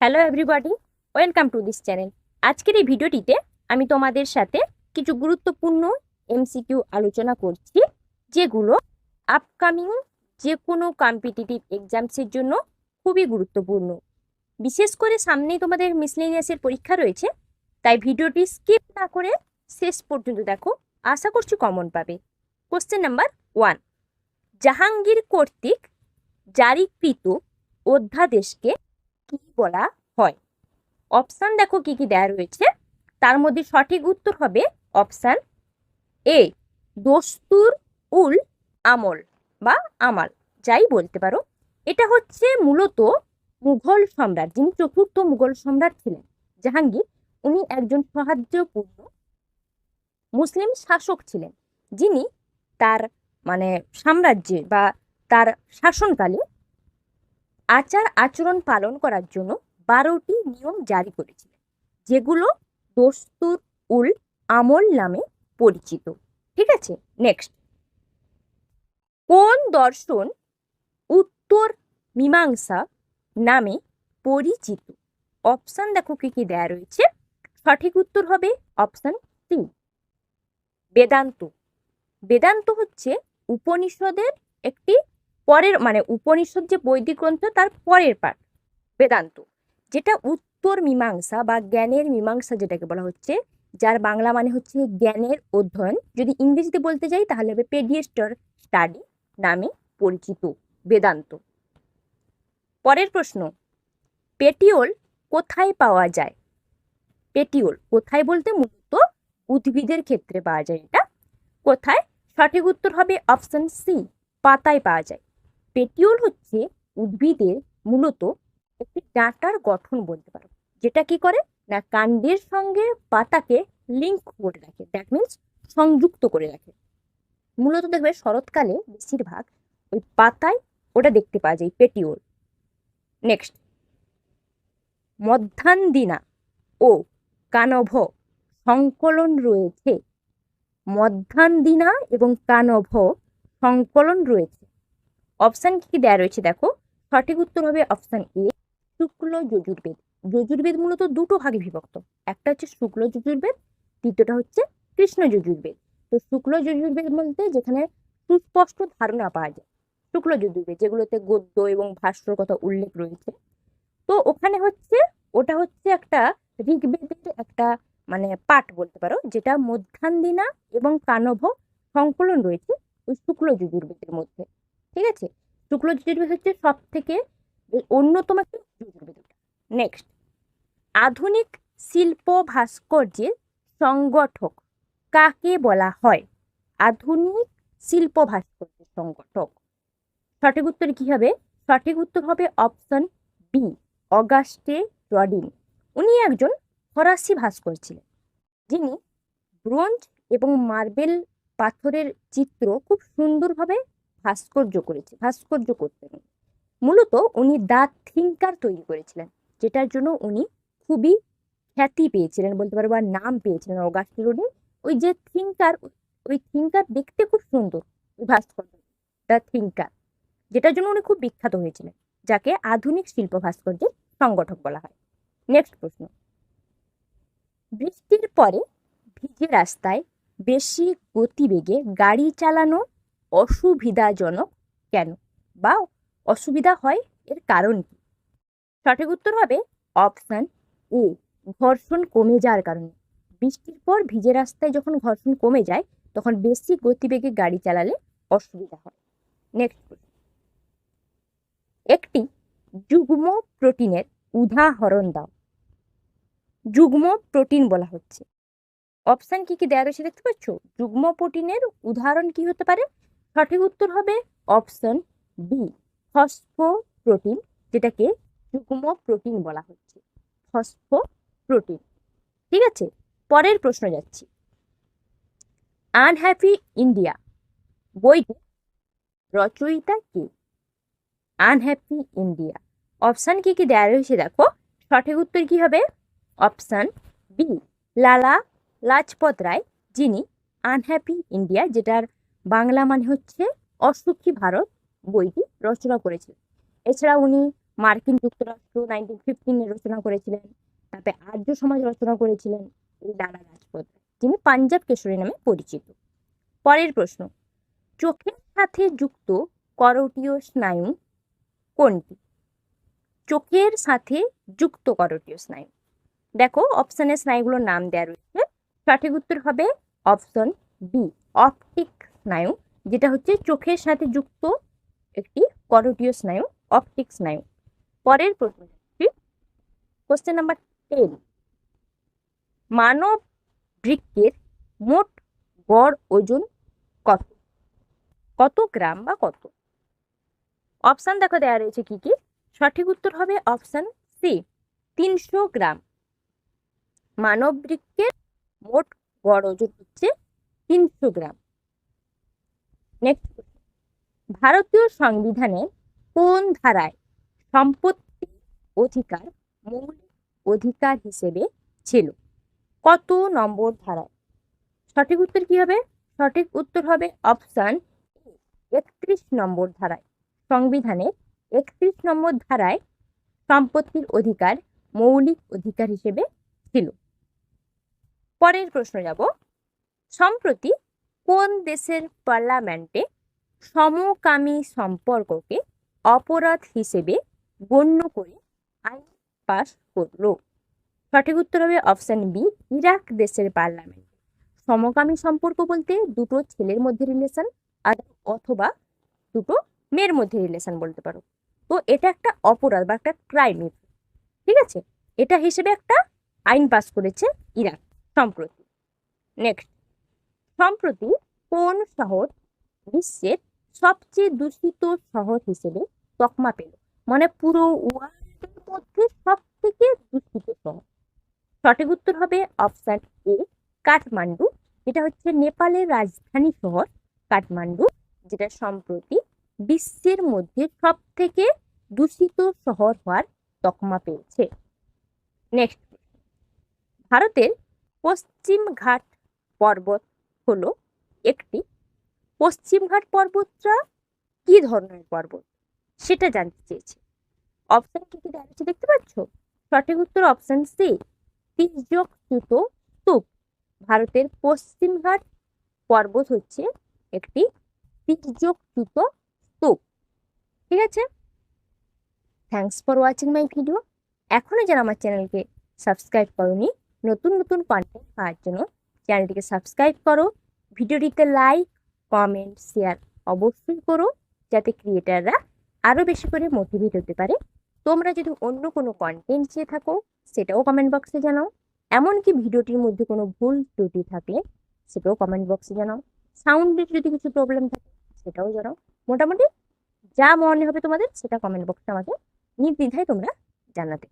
Hello everybody welcome to this channel আজকের এই ভিডিওটিতে আমি তোমাদের সাথে কিছু গুরুত্বপূর্ণ এমসিকিউ আলোচনা করছি, যেগুলো আপকামিং যে কোনো কম্পিটিটিভ এক্সামসের জন্য খুবই গুরুত্বপূর্ণ। বিশেষ করে সামনেই তোমাদের মিসলেনিয়াসের পরীক্ষা রয়েছে, তাই ভিডিওটি স্কিপ না করে শেষ পর্যন্ত দেখো, আশা করছি কমন পাবে। কোশ্চেন নাম্বার ওয়ান জাহাঙ্গীর কর্তৃক জারিকৃত অধ্যাদেশকে কি বলা হয়? অপশান দেখো কি কি দেয়া রয়েছে। তার মধ্যে সঠিক উত্তর হবে অপশান এ দস্তুর উল আমল বা আমাল। যাই বলতে পারো। এটা হচ্ছে মূলত মুঘল সম্রাট, যিনি চতুর্থ মুঘল সম্রাট ছিলেন, জাহাঙ্গীর। উনি একজন সাহায্যপূর্ণ মুসলিম শাসক ছিলেন। যিনি তার মানে সাম্রাজ্যে বা তার শাসনকালে আচার আচরণ পালন করার জন্য বারোটি নিয়ম জারি করেছিলেন যেগুলো দস্তুর উল আমল নামে পরিচিত। ঠিক আছে নেক্সট কোন দর্শন উত্তর মীমাংসা নামে পরিচিত? অপশান দেখো কি কি দেয়া রয়েছে। সঠিক উত্তর হবে অপশান সি বেদান্ত। বেদান্ত হচ্ছে উপনিষদের একটি পরের মানে উপনিষদ যে বৈদিক গ্রন্থ, তার পরের পার্ট বেদান্ত, যেটা উত্তর মীমাংসা বা জ্ঞানের মীমাংসা যেটাকে বলা হচ্ছে, যার বাংলা মানে হচ্ছে জ্ঞানের অধ্যয়ন। যদি ইংরেজিতে বলতে যাই, তাহলে হবে পেডিয়েস্টার স্টাডি নামে পরিচিত বেদান্ত। পরের প্রশ্ন, পেটিওল কোথায় পাওয়া যায়? পেটিওল কোথায় বলতে মূলত উদ্ভিদের ক্ষেত্রে পাওয়া যায় এটা। কোথায়? সঠিক উত্তর হবে অপশন সি, পাতায় পাওয়া যায়। পেটিওল হচ্ছে উদ্ভিদের মূলত একটি ডাঁটার গঠন বলতে পারো। যেটা কি করে? না, কাণ্ডের সঙ্গে পাতাকে লিঙ্ক করে রাখে। দ্যাট মিনস সংযুক্ত করে রাখে। মূলত দেখবে শরৎকালে বেশিরভাগ ওই পাতায় ওটা দেখতে পাওয়া যায়, পেটিওল। নেক্সট মধ্যান্দিনা ও কানভ সংকলন রয়েছে। মধ্যান্দিনা এবং কানভ সংকলন রয়েছে। অপশান কি দেওয়া রয়েছে দেখো? সঠিক উত্তর হবে অপশান এ, শুক্ল যজুর্বেদ। যজুর্বেদ মূলত দুটো ভাগে বিভক্ত। একটা হচ্ছে শুক্ল যজুর্বেদ, দ্বিতীয়টা হচ্ছে কৃষ্ণ যজুর্বেদ। তো শুক্ল যজুর্বেদ বলতে যেখানে সুস্পষ্ট ধারণা পাওয়া যায়। শুক্ল যজুর্বেদ, যেগুলোতে গদ্য এবং ভাষ্যর কথা উল্লেখ রয়েছে। তো ওখানে হচ্ছে, ওটা হচ্ছে একটা ঋগ্বেদের একটা মানে পাঠ বলতে পারো, যেটা মধ্যান্দিনা এবং কানভ সংকলন রয়েছে ওই শুক্ল যজুর্বেদের মধ্যে। ঠিক আছে? শুক্ল যজুর্বেদ হচ্ছে সব থেকে অন্যতম নেক্সট আধুনিক শিল্প ভাস্কর্যের সংগঠক কাকে বলা হয়? আধুনিক শিল্প ভাস্কর্যের সংগঠক। সঠিক উত্তর কি হবে? সঠিক উত্তর হবে অপশন বি অগাস্টে রডিন। উনি একজন ফরাসি ভাস্কর ছিলেন যিনি ব্রোঞ্জ এবং মার্বেল পাথরের চিত্র খুব সুন্দরভাবে ভাস্কর্য করেছে, ভাস্কর্য করতেন মূলত উনি দ্য থিঙ্কার তৈরি করেছিলেন, যেটার জন্য উনি খুবই খ্যাতি পেয়েছিলেন বলতে পারব আর নাম পেয়েছিলেন অগাস্ট রোডে। ওই যে থিঙ্কার, ওই থিঙ্কার দেখতে খুব সুন্দর, ওই ভাস্কর্য, দ্য থিঙ্কার, যেটার জন্য উনি খুব বিখ্যাত হয়েছিলেন, যাকে আধুনিক শিল্প ভাস্কর্যের সংগঠক বলা হয়। নেক্সট প্রশ্ন। বৃষ্টির পরে ভিজে রাস্তায় বেশি গতিবেগে গাড়ি চালানো অসুবিধাজনক কেন বা অসুবিধা হয় এর কারণ কি? সঠিক উত্তর হবে অপশান এ ঘর্ষণ কমে যাওয়ার কারণে। বৃষ্টির পর ভিজে রাস্তায় যখন ঘর্ষণ কমে যায়, তখন বেশি গতিবেগে গাড়ি চালালে অসুবিধা হয়। নেক্সট একটি যুগ্ম প্রোটিনের উদাহরণ দাও। যুগ্ম প্রোটিন বলা হচ্ছে। অপশান কি কি দেওয়া রয়েছে দেখতে পাচ্ছ? যুগ্ম প্রোটিনের উদাহরণ কি হতে পারে? সঠিক উত্তর হবে অপশন বি ফসফো প্রোটিন যেটাকে যুগ্ম প্রোটিন বলা হচ্ছে। ফসফো প্রোটিন ঠিক আছে? পরের প্রশ্ন যাচ্ছি। Unhappy India. বইটি রচয়িতা কে? Unhappy India. অপশান কি কি দেওয়া রয়েছে দেখো। সঠিক উত্তর কি হবে? অপশান বি, লালা লাজপত রায়, যিনি আনহ্যাপি ইন্ডিয়া, যেটার বাংলা মানে হচ্ছে অসুখী ভারত বইটি রচনা করেছিলেন এছাড়া উনি মার্কিন যুক্তরাষ্ট্র নাইনটিন ফিফটিনে রচনা করেছিলেন, তারপরে আর্য সমাজ রচনা করেছিলেন এই লালা রাজপথ যিনি পাঞ্জাব কেশরী নামে পরিচিত। পরের প্রশ্ন, চোখের সাথে যুক্ত করটীয় স্নায়ু কোনটি? চোখের সাথে যুক্ত করটীয় স্নায়ু। দেখো অপশনে স্নায়ুগুলোর নাম দেওয়া রয়েছে। সঠিক উত্তর হবে অপশন বি অপটিক স্নায়ু, যেটা হচ্ছে চোখের সাথে যুক্ত একটি করটীয় স্নায়ু, অপটিক স্নায়ু। পরের প্রশ্ন কোশ্চেন নাম্বার টেন মানব বৃক্ষের মোট গড় ওজন কত? কত গ্রাম বা কত? অপশান দেখো দেওয়া রয়েছে কি কি? সঠিক উত্তর হবে অপশান সি তিনশো গ্রাম। মানব বৃক্ষের মোট গড় ওজন হচ্ছে তিনশো গ্রাম। ভারতীয় সংবিধানে কোন ধারায় সম্পত্তি অধিকার মৌলিক অধিকার হিসেবে ছিল? কত নম্বর ধারায়? সঠিক উত্তর কি হবে? সঠিক উত্তর হবে অপশন একত্রিশ নম্বর ধারায়। সংবিধানের একত্রিশ নম্বর ধারায় সম্পত্তির অধিকার মৌলিক অধিকার হিসেবে ছিল। পরের প্রশ্ন যাব। সম্প্রতি কোন দেশের পার্লামেন্টে সমকামী সম্পর্ককে অপরাধ হিসেবে গণ্য করে আইন পাশ করল? সঠিক উত্তর হবে অপশান বি, ইরাক দেশের পার্লামেন্ট। সমকামী সম্পর্ক বলতে দুটো ছেলের মধ্যে রিলেশন আর অথবা দুটো মেয়ের মধ্যে রিলেশন বলতে পারো। তো এটা একটা অপরাধ বা একটা ক্রাইম ঠিক আছে? এটা হিসেবে একটা আইন পাস করেছে ইরাক সম্প্রতি। নেক্সট সম্প্রতি কোন শহর বিশ্বের সবচেয়ে দূষিত শহর হিসেবে তকমা পেল? মানে পুরো ওয়ার্ল্ডের মধ্যে সব থেকে দূষিত শহর। সঠিক উত্তর হবে অপশান এ, কাঠমান্ডু। যেটা হচ্ছে নেপালের রাজধানী শহর কাঠমান্ডু, যেটা সম্প্রতি বিশ্বের মধ্যে সব থেকে দূষিত শহর হওয়ার তকমা পেয়েছে। নেক্সট ভারতের পশ্চিম ঘাট পর্বত হলো একটি পশ্চিমঘাট পর্বতটা কি ধরনের পর্বত? সেটা জানতে চেয়েছে। অপশন কি কি দেওয়া দেখতে পাচ্ছ? সঠিক উত্তর অপশন সি তির্যকচ্যুত স্তূপ। ভারতের পশ্চিমঘাট পর্বত হচ্ছে একটি তির্যকচ্যুত স্তূপ। ঠিক আছে? Thanks for watching my video এখনও যারা আমার চ্যানেলকে সাবস্ক্রাইব করনি, নতুন নতুন কন্টেন্ট পাওয়ার জন্য চ্যানেলটিকে সাবস্ক্রাইব করো, ভিডিওটিতে লাইক কমেন্ট শেয়ার অবশ্যই করো, যাতে ক্রিয়েটাররা আরও বেশি করে মোটিভেট হতে পারে। তোমরা যদি অন্য কোনো কন্টেন্ট চেয়ে থাকো, সেটাও কমেন্ট বক্সে জানাও। এমনকি ভিডিওটির মধ্যে কোনো ভুল ত্রুটি থাকলে সেটাও কমেন্ট বক্সে জানাও। সাউন্ডের যদি কিছু প্রবলেম থাকে, সেটাও জানাও। মোটামুটি যা মনে হবে তোমাদের, সেটা কমেন্ট বক্সে আমাকে নির্দ্বিধায় তোমরা জানাতে